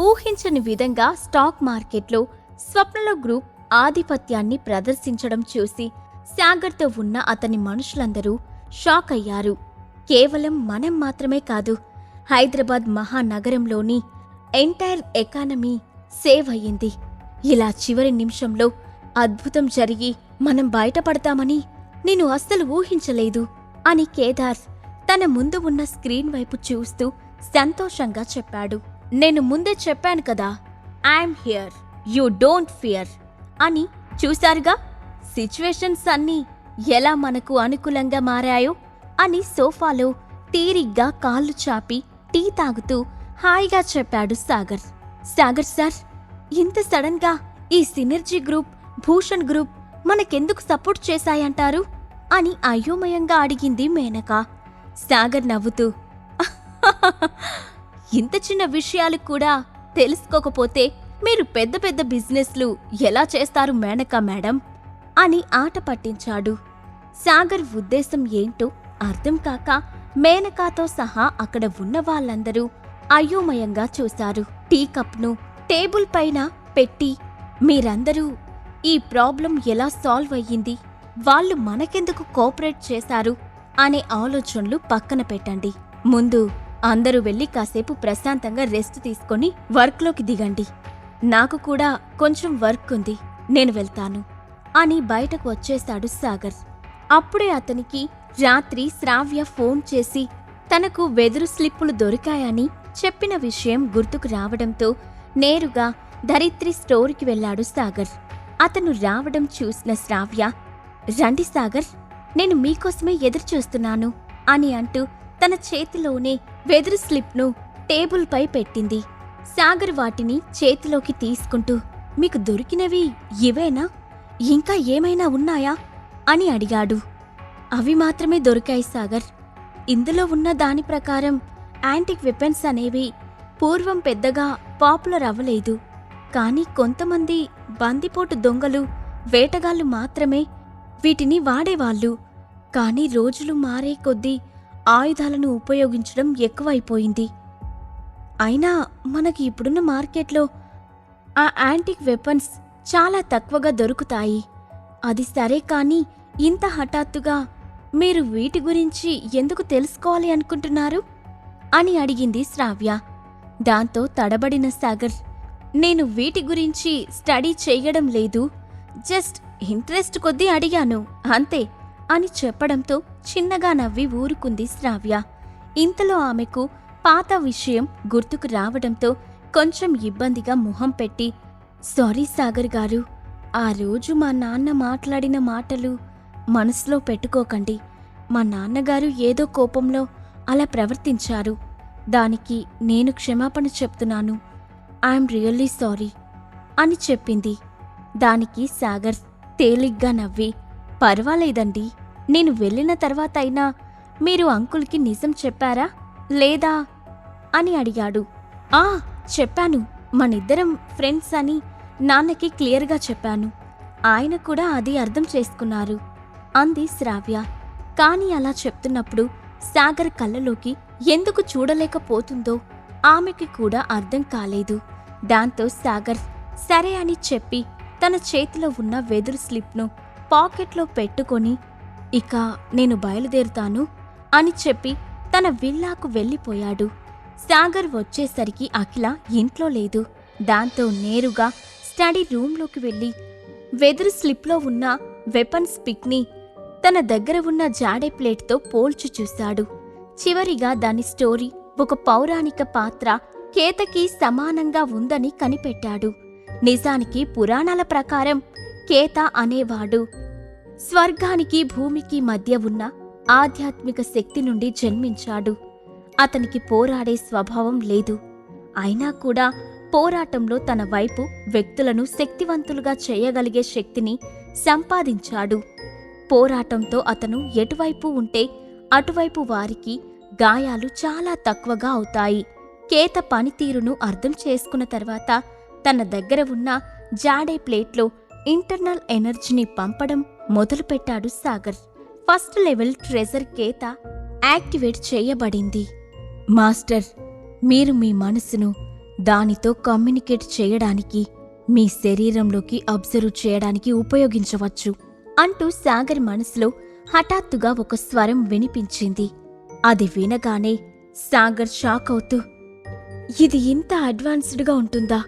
ఊహించని విధంగా స్టాక్ మార్కెట్లో స్వప్నల గ్రూప్ ఆధిపత్యాన్ని ప్రదర్శించడం చూసి సాగర్తో ఉన్న అతని మనుషులందరూ షాక్ అయ్యారు. కేవలం మనం మాత్రమే కాదు హైదరాబాద్ మహానగరంలోని ఎంటైర్ ఎకానమీ సేవ్ అయ్యింది. ఇలా చివరి నిమిషంలో అద్భుతం జరిగి మనం బయటపడతామని నేను అస్సలు ఊహించలేదు అని కేదార్ తన ముందు ఉన్న స్క్రీన్ వైపు చూస్తూ సంతోషంగా చెప్పాడు. నేను ముందే చెప్పాను కదా I'm here you don't fear అని చూశారుగా సిచ్యువేషన్స్ అన్నీ ఎలా మనకు అనుకూలంగా మారాయో అని సోఫాలో తీరిగ్గా కాళ్ళు చాపి టీ తాగుతూ హాయిగా చెప్పాడు సాగర్. సాగర్ సార్ ఇంత సడన్గా ఈ సినర్జీ గ్రూప్ భూషణ్ గ్రూప్ మనకెందుకు సపోర్ట్ చేశాయంటారు? అని అయోమయంగా అడిగింది మేనక. సాగర్ నవ్వుతూ ఇంత చిన్న విషయాలు కూడా తెలుసుకోకపోతే మీరు పెద్ద పెద్ద బిజినెస్లు ఎలా చేస్తారు మేనకా మేడం? అని ఆట పట్టించాడు. సాగర్ ఉద్దేశం ఏంటో అర్థం కాక మేనకాతో సహా అక్కడ ఉన్న వాళ్ళందరూ అయోమయంగా చూశారు. టీ కప్ను టేబుల్ పైన పెట్టి మీరందరూ ఈ ప్రాబ్లం ఎలా సాల్వ్ అయ్యింది? వాళ్ళు మనకెందుకు కోఆపరేట్ చేశారు? అనే ఆలోచనలు పక్కన పెట్టండి. ముందు అందరూ వెళ్ళి కాసేపు ప్రశాంతంగా రెస్ట్ తీసుకొని వర్క్లోకి దిగండి. నాకు కూడా కొంచెం వర్క్ ఉంది నేను వెళ్తాను అని బయటకు వచ్చేశాడు సాగర్. అప్పుడే అతనికి రాత్రి శ్రావ్య ఫోన్ చేసి తనకు వెదురు స్లిప్పులు దొరికాయని చెప్పిన విషయం గుర్తుకు రావడంతో నేరుగా ధరిత్రి స్టోర్కి వెళ్ళాడు సాగర్. అతను రావడం చూసిన శ్రావ్య రండి సాగర్ నేను మీకోసమే ఎదురుచూస్తున్నాను అని అంటూ తన చేతిలోనే వెదురు స్లిప్ను టేబుల్పై పెట్టింది. సాగర్ వాటిని చేతిలోకి తీసుకుంటూ మీకు దొరికినవి ఇవేనా? ఇంకా ఏమైనా ఉన్నాయా? అని అడిగాడు. అవి మాత్రమే దొరికాయి సాగర్. ఇందులో ఉన్న దాని ప్రకారం యాంటిక్ వెపన్స్ అనేవి పూర్వం పెద్దగా పాపులర్ అవ్వలేదు. కానీ కొంతమంది బందిపోటు దొంగలు వేటగాళ్ళు మాత్రమే వీటిని వాడేవాళ్ళు. కానీ రోజులు మారే కొద్దీ ఆయుధాలను ఉపయోగించడం ఎక్కువైపోయింది. అయినా మనకి ఇప్పుడున్న మార్కెట్లో ఆ యాంటిక్ వెపన్స్ చాలా తక్కువగా దొరుకుతాయి. అది సరే కానీ ఇంత హఠాత్తుగా మీరు వీటి గురించి ఎందుకు తెలుసుకోవాలి అనుకుంటున్నారు? అని అడిగింది శ్రావ్య. దాంతో తడబడిన సాగర్ నేను వీటి గురించి స్టడీ చేయడం లేదు. జస్ట్ ఇంట్రెస్ట్ కొద్దీ అడిగాను అంతే. అని చెప్పడంతో చిన్నగా నవ్వి ఊరుకుంది శ్రావ్య. ఇంతలో ఆమెకు పాత విషయం గుర్తుకు రావడంతో కొంచెం ఇబ్బందిగా మొహం పెట్టి సారీ సాగర్ గారు ఆ రోజు మా నాన్న మాట్లాడిన మాటలు మనసులో పెట్టుకోకండి. మా నాన్నగారు ఏదో కోపంలో అలా ప్రవర్తించారు. దానికి నేను క్షమాపణ చెప్తున్నాను. ఐఎమ్ రియల్లీ సారీ అని చెప్పింది. దానికి సాగర్ తేలిగ్గా నవ్వి పర్వాలేదండి. నేను వెళ్ళిన తర్వాత అయినా మీరు అంకుల్కి నిజం చెప్పారా? లేదా? అని అడిగాడు. ఆ చెప్పాను. మనిద్దరం ఫ్రెండ్స్ అని నాన్నకి క్లియర్గా చెప్పాను. ఆయన కూడా అది అర్థం చేసుకున్నారు. అంది శ్రావ్య. కాని అలా చెప్తున్నప్పుడు సాగర్ కళ్ళలోకి ఎందుకు చూడలేకపోతుందో ఆమెకి కూడా అర్థం కాలేదు. దాంతో సాగర్ సరే అని చెప్పి తన చేతిలో ఉన్న వెదురు స్లిప్ను పాకెట్లో పెట్టుకొని ఇక నేను బయలుదేరుతాను అని చెప్పి తన విల్లాకు వెళ్ళిపోయాడు. సాగర్ వచ్చేసరికి అఖిల ఇంట్లో లేదు. దాంతో నేరుగా స్టడీ రూంలోకి వెళ్ళి వెదురు స్లిప్లో ఉన్న వెపన్స్ పిక్ని తన దగ్గర ఉన్న జాడే ప్లేట్తో పోల్చి చూశాడు. చివరిగా దాని స్టోరీ ఒక పౌరాణిక పాత్ర కేతకి సమానంగా ఉందని కనిపెట్టాడు. నిజానికి పురాణాల ప్రకారం కేత అనేవాడు. స్వర్గానికి భూమికి మధ్య ఉన్న ఆధ్యాత్మిక శక్తి నుండి జన్మించాడు. అతనికి పోరాడే స్వభావం లేదు. అయినా కూడా పోరాటంలో తన వైపు వ్యక్తులను శక్తివంతులుగా చేయగలిగే శక్తిని సంపాదించాడు. పోరాటంతో అతను ఎటువైపు ఉంటే అటువైపు వారికి గాయాలు చాలా తక్కువగా అవుతాయి. కేత పనితీరును అర్థం చేసుకున్న తర్వాత తన దగ్గర ఉన్న జాడే ప్లేట్లో ఇంటర్నల్ ఎనర్జీని పంపడం మొదలుపెట్టాడు సాగర్. ఫస్ట్ లెవెల్ ట్రెజర్ కేత యాక్టివేట్ చేయబడింది. మాస్టర్ మీరు మీ మనసును దానితో కమ్యూనికేట్ చేయడానికి మీ శరీరంలోకి అబ్జర్వ్ చేయడానికి ఉపయోగించవచ్చు అంటూ సాగర్ మనసులో హఠాత్తుగా ఒక స్వరం వినిపించింది. అది వినగానే సాగర్ షాక్ అవుతూ ఇది ఇంత అడ్వాన్స్డ్గా ఉంటుందా?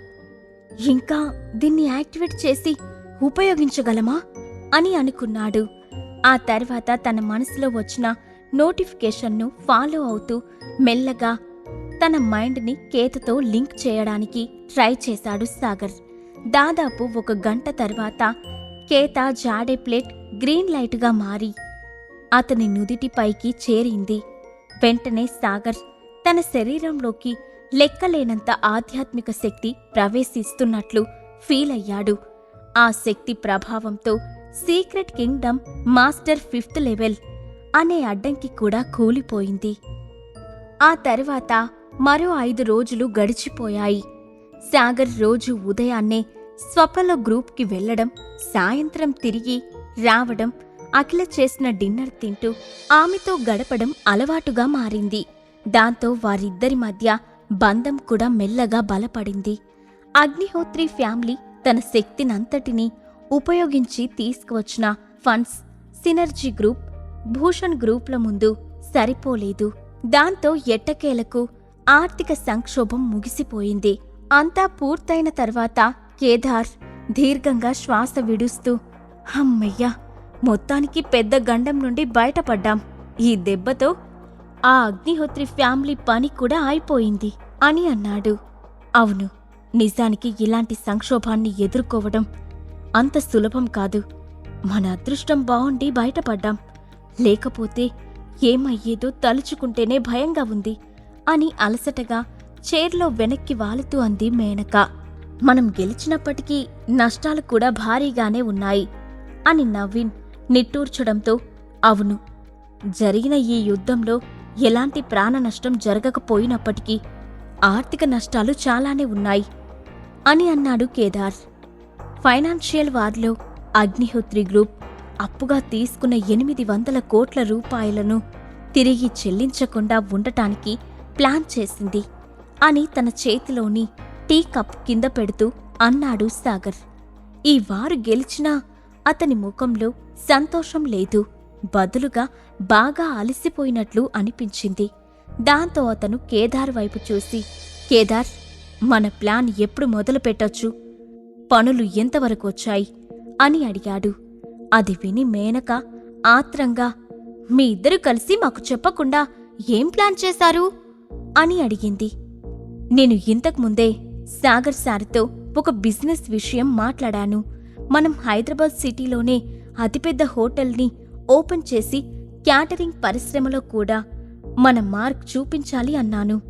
ఇంకా దీన్ని యాక్టివేట్ చేసి ఉపయోగించగలమా అని అనుకున్నాడు. ఆ తర్వాత తన మనసులో వచ్చిన నోటిఫికేషన్ను ఫాలో అవుతూ మెల్లగా తన మైండ్ని కేతతో లింక్ చేయడానికి ట్రై చేశాడు సాగర్. దాదాపు ఒక గంట తర్వాత కేత జాడే ప్లేట్ గ్రీన్ లైట్గా మారి అతని నుదిటిపైకి చేరింది. వెంటనే సాగర్ తన శరీరంలోకి లెక్కలేనంత ఆధ్యాత్మిక శక్తి ప్రవేశిస్తున్నట్లు ఫీల్ అయ్యాడు. ఆ శక్తి ప్రభావంతో secret kingdom master fifth level అనే అడ్డంకి కూడా కూలిపోయింది. ఆ తర్వాత మరో ఐదు రోజులు గడిచిపోయాయి. సాగర్ రోజు ఉదయాన్నే స్వప్నలో గ్రూప్కి వెళ్ళడం సాయంత్రం తిరిగి రావడం అఖిల చేసిన డిన్నర్ తింటూ ఆమెతో గడపడం అలవాటుగా మారింది. దాంతో వారిద్దరి మధ్య బంధం కూడా మెల్లగా బలపడింది. అగ్నిహోత్రి ఫ్యామిలీ తన శక్తినంతటినీ ఉపయోగించి తీసుకువచ్చిన ఫండ్స్ సినర్జీ గ్రూప్ భూషణ్ గ్రూప్ల ముందు సరిపోలేదు. దాంతో ఎట్టకేలకు ఆర్థిక సంక్షోభం ముగిసిపోయింది. అంతా పూర్తయిన తర్వాత కేదార్ దీర్ఘంగా శ్వాస విడుస్తూ హమ్మయ్యా మొత్తానికి పెద్ద గండం నుండి బయటపడ్డాం. ఈ దెబ్బతో ఆ అగ్నిహోత్రి ఫ్యామిలీ పని కూడా అయిపోయింది అని అన్నాడు. అవును నిజానికి ఇలాంటి సంక్షోభాన్ని ఎదుర్కోవడం అంత సులభం కాదు. మన అదృష్టం బావుండి బయటపడ్డాం. లేకపోతే ఏమయ్యేదో తలుచుకుంటేనే భయంగా ఉంది అని అలసటగా చైర్లో వెనక్కి వాలుతూ అంది మేనక. మనం గెలిచినప్పటికీ నష్టాలు కూడా భారీగానే ఉన్నాయి అని నవీన్ నిట్టూర్చడంతో అవును జరిగిన ఈ యుద్ధంలో ఎలాంటి ప్రాణ నష్టం జరగకపోయినప్పటికీ ఆర్థిక నష్టాలు చాలానే ఉన్నాయి. అని అన్నాడు కేదార్. ఫైనాన్షియల్ వార్లో అగ్నిహోత్రి గ్రూప్ అప్పుగా తీసుకున్న ఎనిమిది వందల కోట్ల రూపాయలను తిరిగి చెల్లించకుండా ఉండటానికి ప్లాన్ చేసింది అని తన చేతిలోని టీ కప్ కింద పెడుతూ అన్నాడు సాగర్. ఈ వారు గెలిచినా అతని ముఖంలో సంతోషం లేదు. బదులుగా బాగా అలసిపోయినట్లు అనిపించింది. దాంతో అతను కేదార్ వైపు చూసి కేదార్ మన ప్లాన్ ఎప్పుడు మొదలు పెట్టొచ్చు? పనులు ఎంతవరకు వచ్చాయి? అని అడిగాడు. అది విని మేనక ఆత్రంగా మీ ఇద్దరు కలిసి మాకు చెప్పకుండా ఏం ప్లాన్ చేశారు? అని అడిగింది. నేను ఇంతకుముందే సాగర్ సార్తో ఒక బిజినెస్ విషయం మాట్లాడాను. మనం హైదరాబాద్ సిటీలోనే అతిపెద్ద హోటల్ని ఓపెన్ చేసి క్యాటరింగ్ పరిశ్రమలో కూడా మన మార్క్ చూపించాలి అన్నాను.